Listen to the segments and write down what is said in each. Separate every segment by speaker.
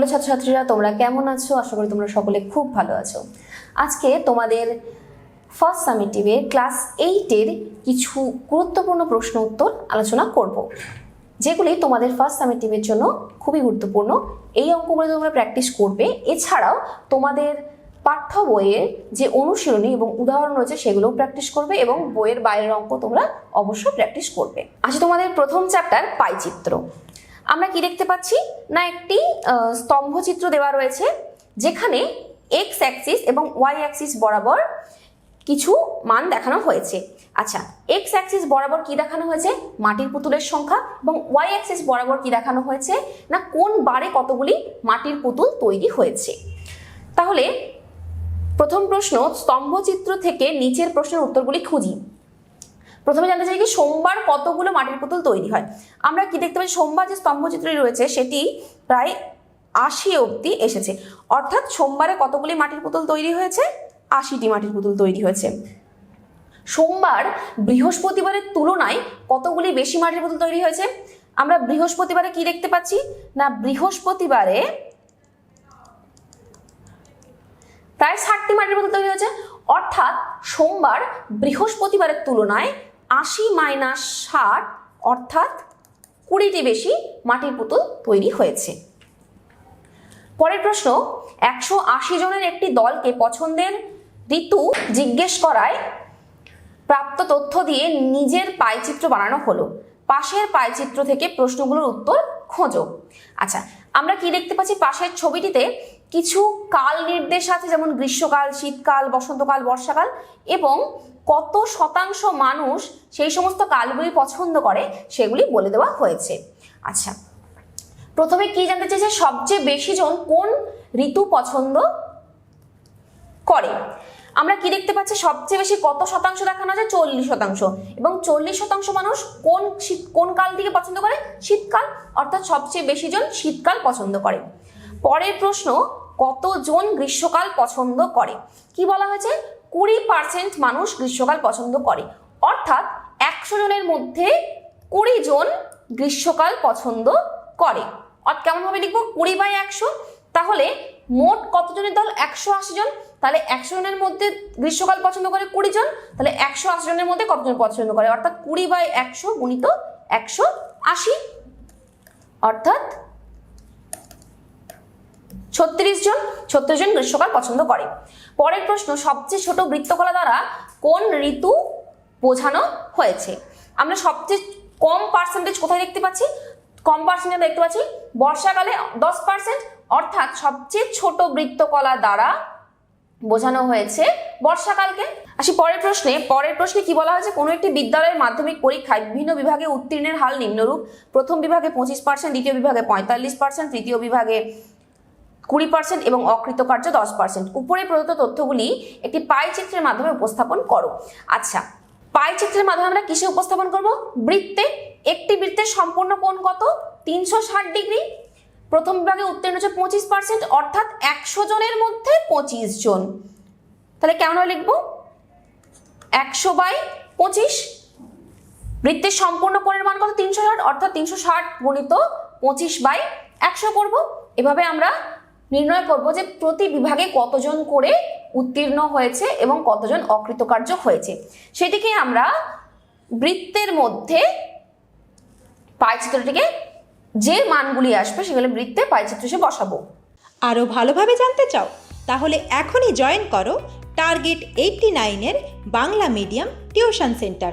Speaker 1: Hello ছাত্রছাত্রীরা, তোমরা কেমন আছো? আশা করি তোমরা সকলে খুব ভালো আছো। আজকে তোমাদের ফার্স্ট সামিটিভে ক্লাস এইটের কিছু গুরুত্বপূর্ণ প্রশ্ন উত্তর আলোচনা করব। যেগুলি তোমাদের ফার্স্ট সামিটিভের জন্য খুবই গুরুত্বপূর্ণ। এই অঙ্কগুলো তোমরা প্র্যাকটিস করবে। এছাড়াও তোমাদের পাঠ্য বইয়ের যে অনুশীলনী এবং উদাহরণ রয়েছে, সেগুলোও প্র্যাকটিস করবে এবং বইয়ের বাইরের অঙ্ক তোমরা অবশ্যই প্র্যাকটিস করবে। আজ তোমাদের প্রথম চ্যাপ্টার পাইচিত্র। আমরা কি দেখতে পাচ্ছি? না একটি আহ, স্তম্ভচিত্র দেওয়া রয়েছে যেখানে এক্স অ্যাক্সিস এবং ওয়াই অ্যাক্সিস বরাবর কিছু মান দেখানো হয়েছে। আচ্ছা এক্স অ্যাক্সিস বরাবর কি দেখানো হয়েছে? মাটির পুতুলের সংখ্যা এবং ওয়াই অ্যাক্সিস বরাবর কি দেখানো হয়েছে? না কোন বারে কতগুলি মাটির পুতুল তৈরি হয়েছে? তাহলে প্রথম প্রশ্ন স্তম্ভচিত্র থেকে নিচের প্রশ্নের উত্তরগুলি খুঁজি। প্রথমে জানতে চাই কি সোমবার কতগুলো মাটির পুতুল তৈরি হয়? আমরা কি দেখতে পাই সোমবার যে স্তম্ভচিত্রটি রয়েছে, সেটি প্রায় আশি অবধি এসেছে। অর্থাৎ সোমবারে কতগুলি মাটির পুতুল তৈরি হয়েছে? আশিটি মাটির পুতুল তৈরি হয়েছে। সোমবার বৃহস্পতিবারের তুলনায় কতগুলি বেশি মাটির পুতুল তৈরি হয়েছে? আমরা বৃহস্পতিবারে কি দেখতে পাচ্ছি? না, বৃহস্পতিবারে প্রায় ষাটটি মাটির পুতুল তৈরি হয়েছে। অর্থাৎ সোমবার বৃহস্পতিবারের তুলনায় আশি মাইনাস ষাট অর্থাৎ কুড়িটি বেশি মাটির পুতুল তৈরি হয়েছে। পরের প্রশ্ন, একশো আশি জনের একটি দলকে পছন্দের ঋতু জিজ্ঞেস করায় প্রাপ্ত তথ্য দিয়ে নিজের পাইচিত্র বানানো হলো। পাশের পাইচিত্র থেকে প্রশ্নগুলোর উত্তর খোঁজো। আচ্ছা আমরা কি দেখতে পাচ্ছি? পাশের ছবিটিতে কিছু কাল নির্দেশ আছে, যেমন গ্রীষ্মকাল, শীতকাল, বসন্তকাল, বর্ষাকাল এবং কত শতাংশ মানুষ সেই সমস্ত কালগুলি পছন্দ করে সেগুলি বলে দেওয়া হয়েছে। আচ্ছা প্রথমে কি জানতে চেয়েছে? সবচেয়ে বেশি জন কোন ঋতু পছন্দ করে? আমরা কি দেখতে পাচ্ছি? সবচেয়ে বেশি কত শতাংশ দেখানো যায়? চল্লিশ শতাংশ। এবং চল্লিশ শতাংশ মানুষ কোন শীত, কোন কাল থেকে পছন্দ করে? শীতকাল। অর্থাৎ সবচেয়ে বেশি জন শীতকাল পছন্দ করে। পরের প্রশ্ন, কতজন গ্রীষ্মকাল পছন্দ করে? কি বলা হয়েছে? কুড়ি পার্সেন্ট মানুষ গ্রীষ্মকাল পছন্দ করে। অর্থাৎ একশো জনের মধ্যে কুড়ি জন গ্রীষ্মকাল পছন্দ করে। অর্থাৎ কেমনভাবে লিখব? কুড়ি বাই একশো? তাহলে মোট কতজনের দল? একশো আশি জন। তাহলে একশো জনের মধ্যে গ্রীষ্মকাল পছন্দ করে কুড়ি জন। তাহলে একশো আশি জনের মধ্যে কতজন পছন্দ করে? অর্থাৎ কুড়ি বাই একশো গুণিত একশো আশি। অর্থাৎ ছত্রিশ জন ছত্রিশ জন গ্রীষ্মকাল পছন্দ করে। পরের প্রশ্ন, সবচেয়ে ছোট বৃত্তকলা দ্বারা কোন ঋতু বোঝানো হয়েছে? আমরা সবচেয়ে কম পার্সেন্টেজ কোথায় দেখতে পাচ্ছি? কম পার্সেন্টেজ দেখতে পাচ্ছি বর্ষাকালে দশ পার্সেন্ট অর্থাৎ সবচেয়ে ছোট বৃত্তকলা দ্বারা বোঝানো হয়েছে বর্ষাকালকে। আসি পরের প্রশ্নে পরের প্রশ্নে কি বলা হয়েছে? কোনো একটি বিদ্যালয়ের মাধ্যমিক পরীক্ষায় বিভিন্ন বিভাগে উত্তীর্ণের হাল নিম্নরূপ। প্রথম বিভাগে পঁচিশ পার্সেন্ট দ্বিতীয় বিভাগে পঁয়তাল্লিশ পার্সেন্ট তৃতীয় বিভাগে কুড়ি পার্সেন্ট এবং অকৃতকার্য দশ পার্সেন্ট উপরে প্রদত্ত তথ্যগুলি একটি পাই চিত্রের মাধ্যমে উপস্থাপন করো। আচ্ছা পাই চিত্রের মাধ্যমে আমরা কিসে উপস্থাপন করব? বৃত্তে। একটি বৃত্তের সম্পূর্ণ কোণ কত? তিনশো ষাট ডিগ্রি। প্রথম বিভাগে উত্তীর্ণ হচ্ছে পঁচিশ পার্সেন্ট অর্থাৎ একশো জনের মধ্যে পঁচিশ জন। তাহলে কেমন লিখব? একশো বাই পঁচিশ। বৃত্তের সম্পূর্ণ কোণের মান কত? তিনশো ষাট, অর্থাৎ তিনশো ষাট গুণিত পঁচিশ বাই একশো করব। এভাবে আমরা নির্ণয় করব যে প্রতি বিভাগে কতজন করে উত্তীর্ণ হয়েছে এবং কতজন অকৃতকার্য হয়েছে। সেটিকে আমরা বৃত্তের মধ্যে পাইচিত্রটিকে যে মানগুলি আসবে সেগুলো বৃত্তে পাইচিত্র হিসেবে বসাবো।
Speaker 2: আরও ভালোভাবে জানতে চাও, তাহলে এখনই জয়েন করো টার্গেট এইটটি নাইনের Bangla medium tuition centre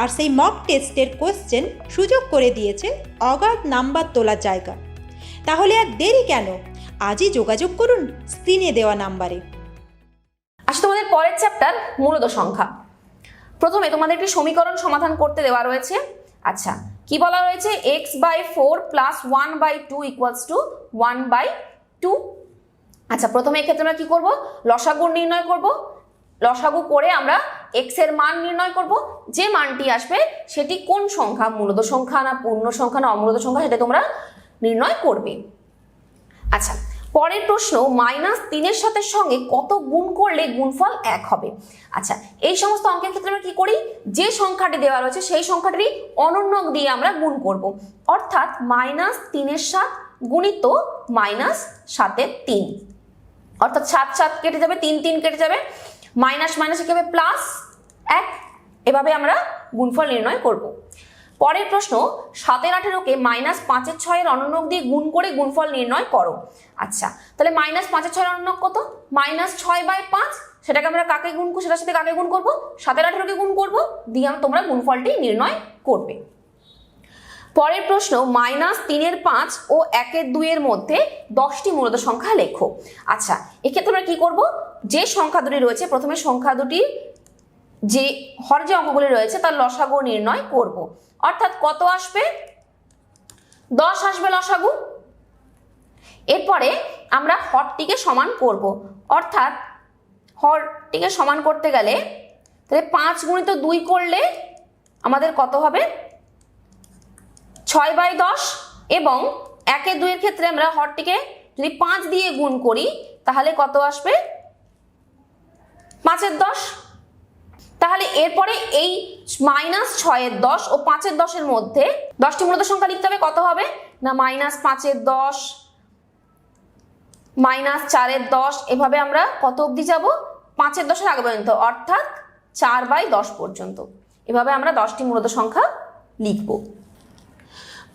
Speaker 2: আর সেই মক টেস্টের কোশ্চেন সুযোগ করে দিয়েছে অগাধ নাম্বার তোলার জায়গা। তাহলে আর দেরি কেন? আজই যোগাযোগ করুন স্ক্রিনে দেওয়া নাম্বারে
Speaker 1: আসলে তোমাদের পরের চ্যাপ্টার মূলত সংখ্যা। প্রথমে তোমাদের একটি সমীকরণ সমাধান করতে দেওয়া রয়েছে। আচ্ছা কি বলা রয়েছে? X by four plus one by two equals two one by two আচ্ছা প্রথমে এক্ষেত্রে আমরা কি করব? লসাগু নির্ণয় করব। লসাগু করে আমরা এক্সের মান নির্ণয় করব। যে মানটি আসবে সেটি কোন সংখ্যা? মূলত সংখ্যা না পূর্ণ সংখ্যা না অমূলত সংখ্যা সেটা তোমরা নির্ণয় করবে। আচ্ছা পরের প্রশ্ন মাইনাস তিনের সাথে সঙ্গে কত গুণ করলে গুণফল এক হবে? আচ্ছা এই সমস্ত অঙ্কের ক্ষেত্রে আমরা কি করি? যে সংখ্যাটি দেওয়া রয়েছে সেই সংখ্যাটি অনন্যক দিয়ে আমরা গুণ করব। অর্থাৎ মাইনাস তিনের সাত গুণিত মাইনাস সাতের তিন। অর্থাৎ সাত সাত কেটে যাবে, তিন তিন কেটে যাবে। মাইনাস মাইনাসে কি প্লাস এক। এভাবে আমরা গুণফল নির্ণয় করব। পরের প্রশ্ন, সাতের আঠেরোকে মাইনাস পাঁচের ছয়ের অনন্যক দিয়ে গুণ করে গুণফল নির্ণয় করো। আচ্ছা তাহলে মাইনাস পাঁচের ছয়ের অনন্যক কত? মাইনাস ছয় বাই পাঁচ, সেটাকে আমরা কাকে গুণ সেটার সাথে কাকে গুণ করব? সাতের আঠেরোকে গুণ করব, দিয়ে তোমরা গুণফলটি নির্ণয় করবে। পরের প্রশ্ন, মাইনাস তিনের পাঁচ ও একের দুইয়ের মধ্যে দশটি মূলত সংখ্যা লেখো। আচ্ছা এক্ষেত্রে আমরা কি করব? যে সংখ্যা দুটি রয়েছে, প্রথমে সংখ্যা দুটির যে, হর যে অঙ্কগুলি রয়েছে, তার লসাগু নির্ণয় করব। অর্থাৎ কত আসবে? দশ আসবে লসাগু। এরপরে আমরা হরটিকে সমান করব। অর্থাৎ হরটিকে সমান করতে গেলে, তাহলে পাঁচ গুণিত দুই করলে আমাদের কত হবে? ছয় বাই দশ এবং একে দুইয়ের ক্ষেত্রে আমরা হরটিকে যদি পাঁচ দিয়ে গুণ করি, তাহলে কত আসবে? পাঁচের দশ। তাহলে এরপরে এই মাইনাস ছয়ের দশ ও পাঁচের দশের মধ্যে দশটি মূলত সংখ্যা লিখতে হবে, কত হবে? না, মাইনাস পাঁচের দশ, মাইনাস চারের দশ, এভাবে আমরা কত অবধি যাব? পাঁচের দশের আগে পর্যন্ত, অর্থাৎ চার বাই দশ পর্যন্ত। এভাবে আমরা দশটি মূলত সংখ্যা লিখব।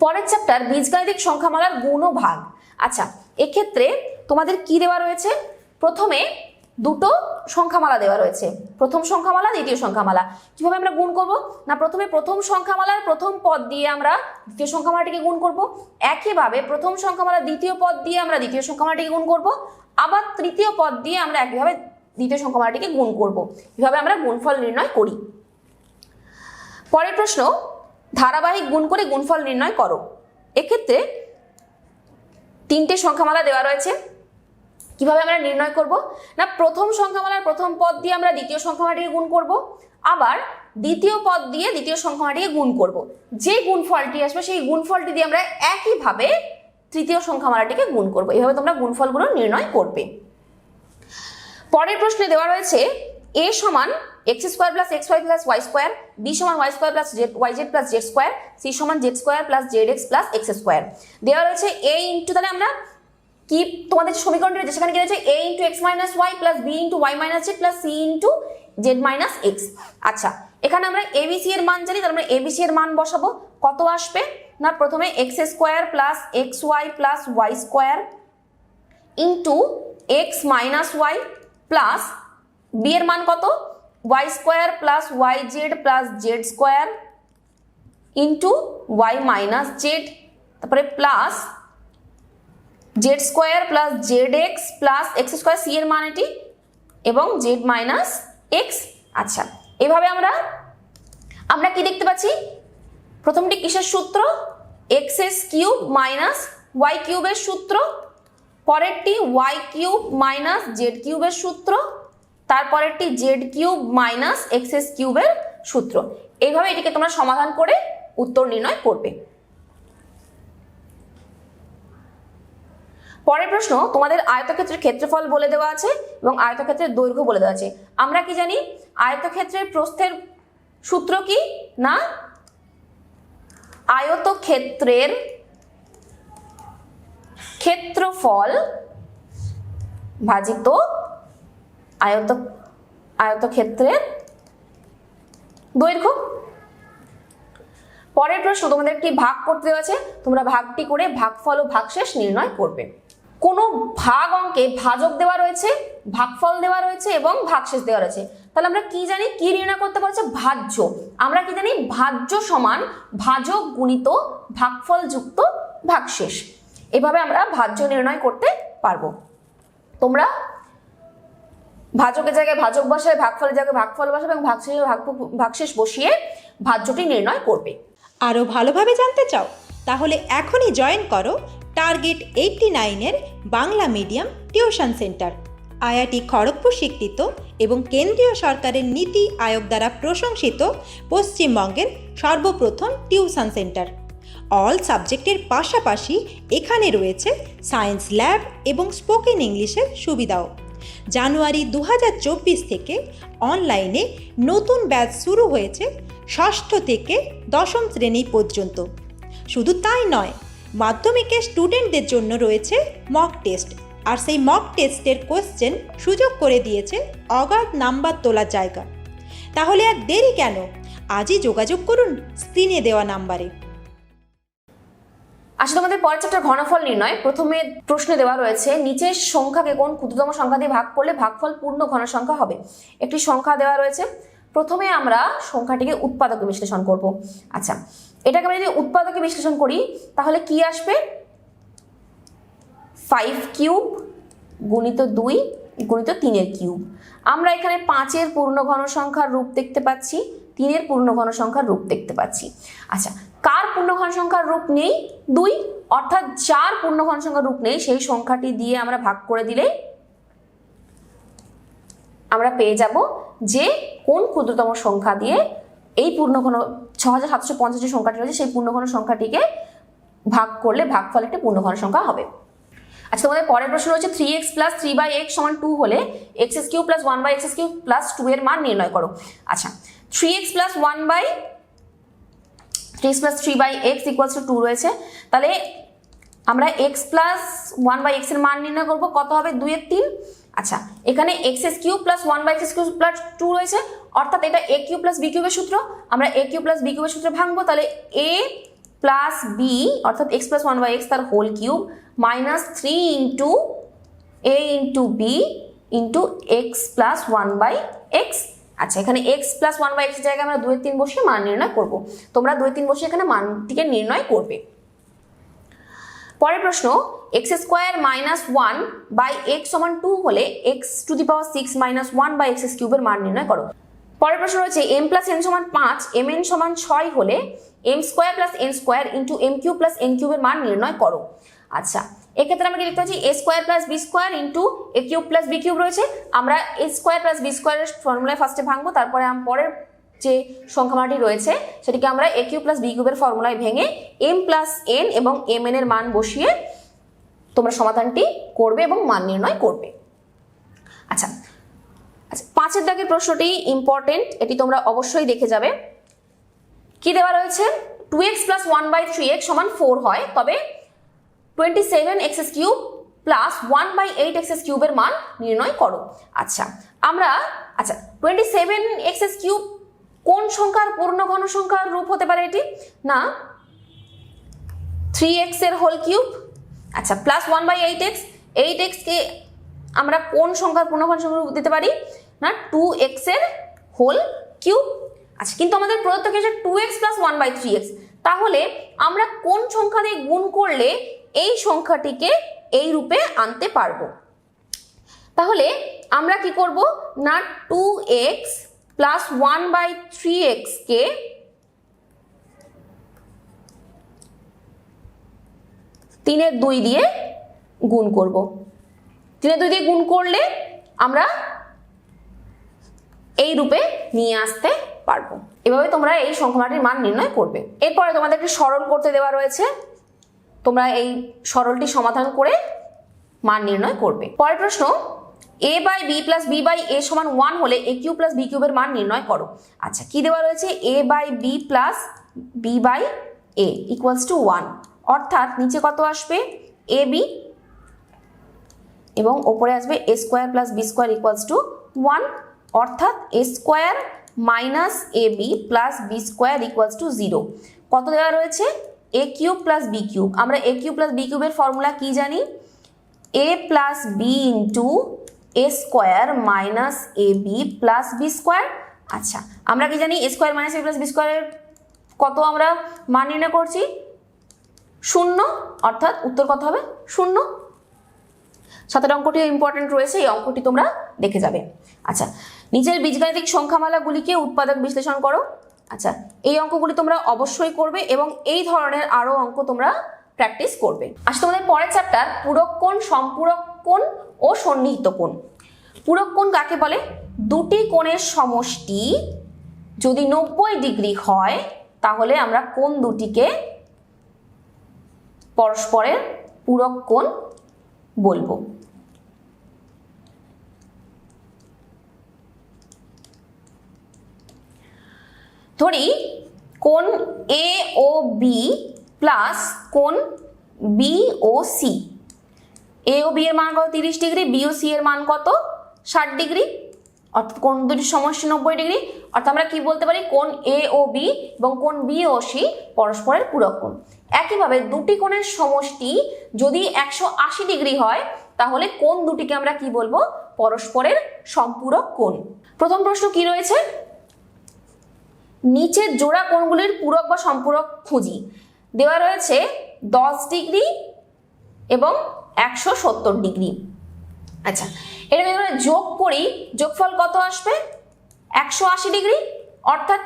Speaker 1: পরের চ্যাপ্টার বীজগাণিতিক সংখ্যামালার গুণ ও ভাগ আচ্ছা এক্ষেত্রে তোমাদের কি দেওয়া রয়েছে? প্রথমে দুটো সংখ্যামালা দেওয়া রয়েছে। প্রথম সংখ্যামালা, দ্বিতীয় সংখ্যামালা। কীভাবে আমরা গুণ করব? না, প্রথমে প্রথম সংখ্যামালার প্রথম পদ দিয়ে আমরা দ্বিতীয় সংখ্যামালাটিকে গুণ করব। একইভাবে প্রথম সংখ্যামালার দ্বিতীয় পদ দিয়ে আমরা দ্বিতীয় সংখ্যামালাটিকে গুণ করব। আবার তৃতীয় পদ দিয়ে আমরা একইভাবে দ্বিতীয় সংখ্যামালাটিকে গুণ করব। এভাবে আমরা গুণফল নির্ণয় করি। পরের প্রশ্ন ধারাবাহিক গুণ করে গুণফল নির্ণয় করো। এক্ষেত্রে তিনটে সংখ্যামালা দেওয়া রয়েছে। কীভাবে আমরা নির্ণয় করব? না, প্রথম সংখ্যামালার প্রথম পদ দিয়ে আমরা দ্বিতীয় সংখ্যামালাটিকে গুণ করব, আবার দ্বিতীয় পদ দিয়ে দ্বিতীয় সংখ্যামালাটিকে গুণ করব। যে গুণফলটি আসবে, সেই গুণফলটি দিয়ে আমরা একইভাবে তৃতীয় সংখ্যামালাটিকে গুণ করব। এইভাবে তোমরা গুণফলগুলো নির্ণয় করবে। পরের প্রশ্নে দেওয়া রয়েছে এ সমান X square plus X Y plus Y square, B সমান Y square plus Z, Y Z plus Z square, C সমান Z square plus Z X plus X square. দেওয়া রয়েছে এ ইন্টু তাহলে আমরা কি, তোমাদের যে সমীকরণটি রয়েছে সেখানে কি রয়েছে? A into X minus Y plus B into Y minus Z plus C into Z minus X. আচ্ছা এখানে আমরা এবিসি এর মান জানি, তার মানে এবিসি এর মান বসাবো। কত আসবে? না, প্রথমে X square plus X Y plus Y square into X minus Y plus B এর মান কত? Y square plus Y Z plus Z square into Y minus Z তারপরে plus Z square plus Z X plus X square C এর মান এটি এবং Z minus x আচ্ছা এভাবে আমরা আমরা কি দেখতে পাচ্ছি? প্রথমটি কিসের সূত্র? X S cube minus Y কিউবের সূত্র, পরেরটি ওয়াই কিউব মাইনাস জেড কিউবের সূত্র তারপরেরটি Z cube minus X S কিউবের সূত্র। এইভাবে এটিকে তোমরা সমাধান করে উত্তর নির্ণয় করবে। পরের প্রশ্ন, তোমাদের আয়তক্ষেত্রের ক্ষেত্রফল বলে দেওয়া আছে এবং আয়তক্ষেত্রের দৈর্ঘ্য বলে দেওয়া আছে। আমরা কি জানি, আয়তক্ষেত্রের প্রস্থের সূত্র কি না? আয়তক্ষেত্রের ক্ষেত্রফল ভাজিত আয়ত আয়তক্ষেত্রের দৈর্ঘ্য। পরের প্রশ্ন, তোমাদের একটি ভাগ করতে আছে তোমরা ভাগটি করে ভাগফল ও ভাগশেষ নির্ণয় করবে। কোনো ভাগ অঙ্কে ভাজক দেওয়া রয়েছে, ভাগফল দেওয়া রয়েছে এবং ভাগশেষ দেওয়া রয়েছে। তাহলে আমরা কি জানি, কি নির্ণয় করতে পারছে ভাজ্য। আমরা কি জানি, ভাজ্য সমান ভাজক গুণিত ভাগফল যুক্ত ভাগশেষ। এভাবে আমরা ভাজ্য নির্ণয় করতে পারব। তোমরা ভাজকের জায়গায় ভাজক বসায়, ভাগফলের জায়গায় ভাগফল বসাবে এবং ভাগশেষে ভাগ ভাগশেষ বসিয়ে ভাজ্যটি নির্ণয় করবে।
Speaker 2: আরও ভালোভাবে জানতে চাও, তাহলে এখনই জয়েন করো টার্গেট এইটটি নাইনের Bangla medium tuition centre IIT Kharagpur স্বীকৃত এবং কেন্দ্রীয় সরকারের নীতি আয়োগ দ্বারা প্রশংসিত পশ্চিমবঙ্গের সর্বপ্রথম টিউশন সেন্টার অল সাবজেক্টের পাশাপাশি এখানে রয়েছে সায়েন্স ল্যাব এবং স্পোকেন ইংলিশের সুবিধাও। জানুয়ারি দু হাজার চব্বিশ থেকে অনলাইনে নতুন ব্যাচ শুরু হয়েছে ষষ্ঠ থেকে দশম শ্রেণি পর্যন্ত। শুধু তাই নয় মাধ্যমিকের স্টুডেন্টদের জন্য রয়েছে মক টেস্ট আর সেই মক টেস্টের কোশ্চেন সুযোগ করে দিয়েছে অগাধ নাম্বার তোলার জায়গা। তাহলে আর দেরি কেন? আজই যোগাযোগ করুন স্ক্রিনে দেওয়া নাম্বারে।
Speaker 1: আচ্ছা তোমাদের পরের চ্যাপ্টার ঘনফল নির্ণয়। প্রথমে প্রশ্নে দেওয়া রয়েছে, নিচের সংখ্যাকে কোন ক্ষুদ্রতম সংখ্যা দিয়ে ভাগ করলে ভাগফল পূর্ণ ঘন সংখ্যা হবে? একটি সংখ্যা দেওয়া রয়েছে, প্রথমে আমরা সংখ্যাটিকে উৎপাদকে বিশ্লেষণ করব। আচ্ছা এটাকে আমরা যদি উৎপাদকে বিশ্লেষণ করি, তাহলে কি আসবে? ফাইভ কিউব গুণিত দুই গুণিত তিনের কিউব আমরা এখানে পাঁচের পূর্ণ ঘন সংখ্যার রূপ দেখতে পাচ্ছি, তিনের পূর্ণ ঘন সংখ্যার রূপ দেখতে পাচ্ছি। আচ্ছা কার পূর্ণ ঘন সংখ্যার রূপ নেই? দুই, অর্থাৎ যার পূর্ণ ঘন সংখ্যার রূপ নেই, সেই সংখ্যাটি দিয়ে আমরা ভাগ করে দিলে আমরা পেয়ে যাব যে কোন ক্ষুদ্রতম সংখ্যা দিয়ে এই পূর্ণঘন ছ হাজার সাতশো পঞ্চাশ যে সংখ্যাটি রয়েছে, সেই পূর্ণঘন সংখ্যাটিকে ভাগ করলে ভাগ ভাগফল একটি পূর্ণঘন সংখ্যা হবে। আচ্ছা তোমাদের পরের প্রশ্ন হচ্ছে three x plus three by x সমান টু হলে x S Q plus one by x S Q plus two এর মান নির্ণয় করো। আচ্ছা three x plus one by three plus three by x equals to two রয়েছে। তাহলে আমরা এক্স প্লাস ওয়ান বাই এক্সের মান নির্ণয় করব, কত হবে? দুইয়ের তিন। আচ্ছা এখানে x S Q plus one by x Q plus two রয়েছে। অর্থাৎ এটা এ কিউ প্লাস বি কিউবের সূত্র। আমরা এ কিউ প্লাস বি কিউবের সূত্রে ভাঙবো, তাহলে এ প্লাস বি অর্থাৎ x plus one by x তার whole cube minus three into a into b into x plus one by x আচ্ছা এখানে x plus one by x জায়গায় আমরা দুই তিন বসে মান নির্ণয় করব। তোমরা দুই তিন বসে এখানে মানটিকে নির্ণয় করবে। পরের প্রশ্ন x square minus one by x সমান টু হলে x to the power six minus one by x কিউবের মান নির্ণয় করো। পরের প্রশ্ন রয়েছে এম প্লাস এন সমান পাঁচ এম এন সমান ছয় হলে m square plus n square into m Q plus n কিউবের মান নির্ণয় করো। আচ্ছা এক্ষেত্রে আমরা কি লিখতে পাচ্ছি a square plus b square into a cube plus b cube রয়েছে। আমরা এ স্কোয়ার প্লাস বি স্কোয়ারের ফর্মুলায় ফার্স্টে ভাঙবো, তারপরে পরের যে সংখ্যামাটি রয়েছে, সেটিকে আমরা এ কিউ প্লাস বি কিউবের ফর্মুলায় ভেঙে এম প্লাস এন এবং এম এন এর মান বসিয়ে তোমরা সমাধানটি করবে এবং মান নির্ণয় করবে। আচ্ছা আচ্ছা পাঁচের দাগের প্রশ্নটি ইম্পর্টেন্ট এটি তোমরা অবশ্যই দেখে যাবে। কি দেওয়া রয়েছে? Two x plus one by three x সমান ফোর হয়, তবে twenty seven x S cube plus one by eight কিউবের মান নির্ণয় করো। আচ্ছা আমরা আচ্ছা টোয়েন্টি সেভেন কিউব কোন সংখ্যার পূর্ণ ঘন সংখ্যার রূপ হতে পারে এটি? না থ্রি এক্সের হোল কিউব আচ্ছা plus one by eight x eight এক্সকে আমরা কোন সংখ্যার পূর্ণ ঘন সংখ্যার রূপ দিতে পারি? না টু এক্সের হোল কিউব আচ্ছা কিন্তু আমাদের প্রদত্ত কি two x plus one by three x তাহলে আমরা কোন সংখ্যা দিয়ে গুণ করলে এই সংখ্যাটিকে এই রূপে আনতে পারব। তাহলে আমরা কি করব? না two x plus one by three এক্সকে তিনের দুই দিয়ে গুণ করব। তিনের দুই দিয়ে গুণ করলে আমরা এই রূপে নিয়ে আসতে পারব। এভাবে তোমরা এই সংখ্যাটির মান নির্ণয় করবে। এরপরে তোমাদেরকে স্মরণ করতে দেওয়া রয়েছে। তোমরা এই সরলটি সমাধান করে মান নির্ণয় করবে। পরের প্রশ্ন a by b plus b by a সমান ওয়ান হলে এ কিউ প্লাস বি কিউবের মান নির্ণয় করো। আচ্ছা কি দেওয়া রয়েছে? A by b plus b by a equals to one অর্থাৎ নিচে কত আসবে? এ বি এবং ওপরে আসবে a square plus b square equals to one অর্থাৎ a square minus a b plus b square equals to zero কত দেওয়া রয়েছে? A cube plus b cube আমরা এ কিউব প্লাস বি কিউবের ফর্মুলা কি জানি? A plus b into a square minus a b plus b square আচ্ছা আমরা কি জানি? A square minus a plus b স্কোয়ারের কত আমরা মান নির্ণয় করছি? শূন্য, অর্থাৎ উত্তর কত হবে? শূন্য। সাতের অঙ্কটিও ইম্পর্টেন্ট রয়েছে, এই অঙ্কটি তোমরা দেখে যাবে। আচ্ছা নিচের বীজগাণিতিক সংখ্যামালাগুলিকে উৎপাদক বিশ্লেষণ করো। আচ্ছা এই অঙ্কগুলি তোমরা অবশ্যই করবে এবং এই ধরনের আরও অঙ্ক তোমরা প্র্যাকটিস করবে। আচ্ছা তোমাদের পরের চ্যাপ্টার পূরক কোণ, সম্পূরক কোণ ও সন্নিহিত কোণ। পূরক কোণ কাকে বলে? দুটি কোণের সমষ্টি যদি নব্বই ডিগ্রি হয়, তাহলে আমরা কোন দুটিকে পরস্পরের পূরক কোণ বলব। ধরি কোন এ ও বি প্লাস কোন B O C A O B এর মান কত? তিরিশ ডিগ্রি। বি ও সি এর মান কত? ষাট ডিগ্রি। অর্থাৎ কোন দুটি সমষ্টি নব্বই ডিগ্রি। অর্থাৎ আমরা কি বলতে পারি? কোন এ ও বি এবং কোন বি ও সি পরস্পরের পূরক কোণ। একইভাবে দুটি কোণের সমষ্টি যদি একশো আশি ডিগ্রি হয়, তাহলে কোন দুটিকে আমরা কি বলব? পরস্পরের সম্পূরক কোণ। প্রথম প্রশ্ন কি রয়েছে? নিচের জোড়া কোণগুলির পূরক বা সম্পূরক খুঁজি। দেওয়া রয়েছে দশ ডিগ্রি এবং একশো সত্তর ডিগ্রি। আচ্ছা এটা আমরা যোগ করি, যোগফল কত আসবে? একশো আশি ডিগ্রি। অর্থাৎ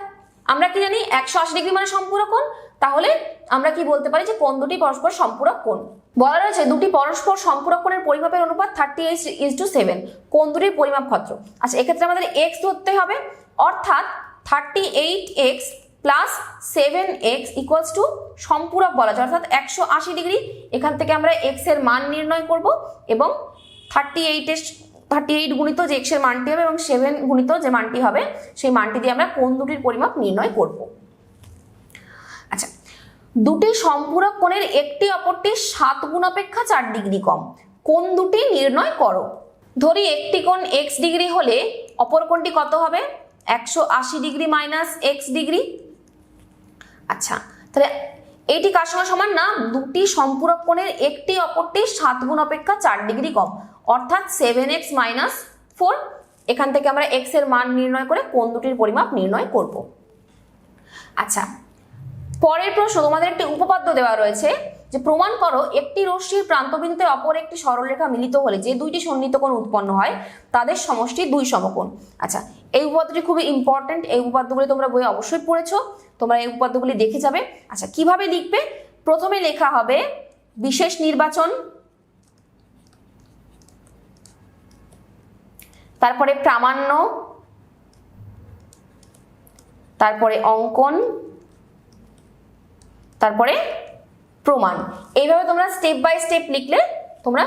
Speaker 1: আমরা কি জানি, একশো আশি ডিগ্রি মানে সম্পূরক কোণ। তাহলে আমরা কি বলতে পারি যে কোন দুটি পরস্পর সম্পূরক কোণ। বলা রয়েছে দুটি পরস্পর সম্পূরক কোণের পরিমাপের অনুপাত thirty eight is to seven কোন দুটির পরিমাপ ক্ষেত্র আচ্ছা এক্ষেত্রে আমাদের এক্স ধরতে হবে। অর্থাৎ thirty eight x plus seven x equals to সম্পূরক বলা যায়। অর্থাৎ একশো আশি ডিগ্রি। এখান থেকে আমরা এক্সের মান নির্ণয় করব এবং থার্টি এইটের থার্টি এইট গুণিত যে এক্সের মানটি হবে এবং সেভেন গুণিত যে মানটি হবে, সেই মানটি দিয়ে আমরা কোন দুটির পরিমাপ নির্ণয় করব। আচ্ছা দুটি সম্পূরক কোণের একটি অপরটির সাত গুণ অপেক্ষা চার ডিগ্রি কম। কোন দুটি নির্ণয় করো? ধরি একটি কোণ এক্স ডিগ্রি হলে অপর কোণটি কত হবে? একশো আশি ডিগ্রি মাইনাস এক্স ডিগ্রি। আচ্ছা তাহলে এইটি কার সঙ্গে সমান? না, দুটি সম্পূরক কোণের একটি অপরটির সাত গুণ অপেক্ষা চার ডিগ্রি কম। অর্থাৎ সেভেন এক্স মাইনাস ফোর এখান থেকে আমরা এক্সের মান নির্ণয় করে কোন দুটির পরিমাপ নির্ণয় করব। আচ্ছা পরের প্রশ্ন, তোমাদের একটি উপপাদ্য দেওয়া রয়েছে। যে প্রমাণ করো, একটি রশ্মির প্রান্তবিন্দুতে অপর একটি সরলরেখা মিলিত হলে যে দুইটি সন্নিহিত কোণ উৎপন্ন হয়, তাদের সমষ্টি দুই সমকোণ। আচ্ছা এই উপপাদ্যটি খুবই ইম্পর্টেন্ট এই উপপাদ্যগুলি তোমরা বইয়ে অবশ্যই পড়েছো, তোমরা এই উপপাদ্যগুলি দেখে যাবে। আচ্ছা কীভাবে লিখবে? প্রথমে লেখা হবে, বিশেষ নির্বাচন, তারপরে প্রামাণ্য, তারপরে অঙ্কন, তারপরে প্রমাণ। এইভাবে তোমরা স্টেপ বাই স্টেপ লিখলে তোমরা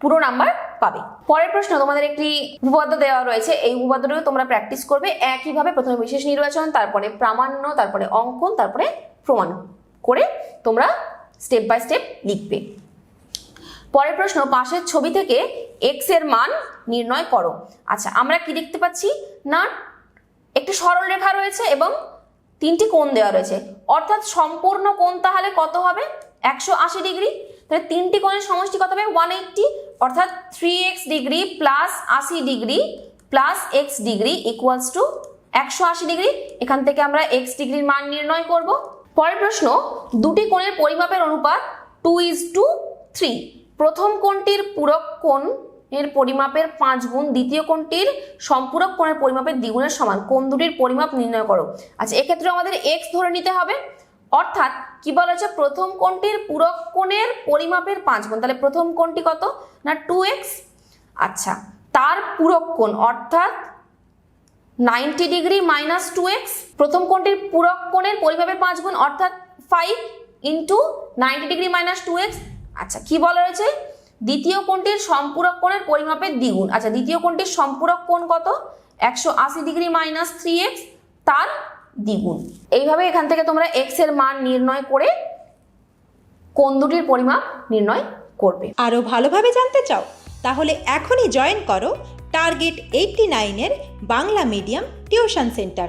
Speaker 1: পুরো নাম্বার পাবে। পরের প্রশ্ন, তোমাদের একটি উপপাদ্য দেওয়া রয়েছে। এই উপপাদ্যটিও তোমরা প্র্যাকটিস করবে একইভাবে প্রথমে বিশেষ নির্বাচন, তারপরে প্রামাণ্য, তারপরে অঙ্কন, তারপরে প্রমাণ করে তোমরা স্টেপ বাই স্টেপ লিখবে। পরের প্রশ্ন, পাশের ছবি থেকে এক্সের মান নির্ণয় করো। আচ্ছা আমরা কি দেখতে পাচ্ছি? না, একটি সরল রেখা রয়েছে এবং তিনটি কোণ দেওয়া রয়েছে। অর্থাৎ সম্পূর্ণ কোণ তাহলে কত হবে? একশো আশি ডিগ্রি। তাহলে তিনটি কোণের সমষ্টি কত হবে? ওয়ান এইটটি অর্থাৎ থ্রি এক্স ডিগ্রি প্লাস আশি degree plus x degree equals to একশো আশি ডিগ্রি। এখান থেকে আমরা এক্স ডিগ্রির মান নির্ণয় করব। পরের প্রশ্ন, দুটি কোণের পরিমাপের অনুপাত টু ইজ টু থ্রি প্রথম কোণটির পূরক কোণ এর পরিমাপের পাঁচ গুণ। দ্বিতীয় কোণটির সম্পূরক কোণের পরিমাপের দ্বিগুণের সমান। কোণ দুটির পরিমাপ নির্ণয় করো। আচ্ছা এক্ষেত্রে আমাদের এক্স ধরে নিতে হবে। অর্থাৎ কি বলা হচ্ছে প্রথম কোণটির পূরক কোণের পরিমাপের পাঁচ গুণ। তাহলে প্রথম কোণটি কত? না টু এক্স আচ্ছা তার পূরক কোণ, অর্থাৎ ninety degree minus two x প্রথম কোণটির পূরক কোণের পরিমাপের পাঁচ গুণ, অর্থাৎ five into ninety degree minus two x আচ্ছা কি বলা রয়েছে দ্বিতীয় কোণটির সম্পূরক কোণের পরিমাপের দ্বিগুণ। আচ্ছা দ্বিতীয় কোণটির সম্পূরক কোণ কত? একশো আশি ডিগ্রি মাইনাস থ্রি এক্স তার দ্বিগুণ। এইভাবে এখান থেকে তোমরা এক্সের মান নির্ণয় করে কোন দুটির পরিমাপ নির্ণয় করবে।
Speaker 2: আরও ভালোভাবে জানতে চাও, তাহলে এখনই জয়েন করো টার্গেট এইটটি নাইনের Bangla medium tuition centre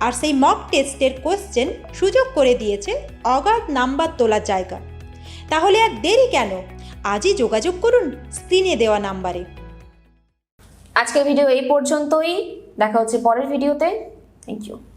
Speaker 2: আর সেই মক টেস্টের কোশ্চেন সুযোগ করে দিয়েছে অগাধ নাম্বার তোলার জায়গা। তাহলে আর দেরি কেন? আজই যোগাযোগ করুন স্ক্রিনে দেওয়া নাম্বারে।
Speaker 1: আজকের ভিডিও এই পর্যন্তই। দেখা হচ্ছে পরের ভিডিওতে থ্যাংক ইউ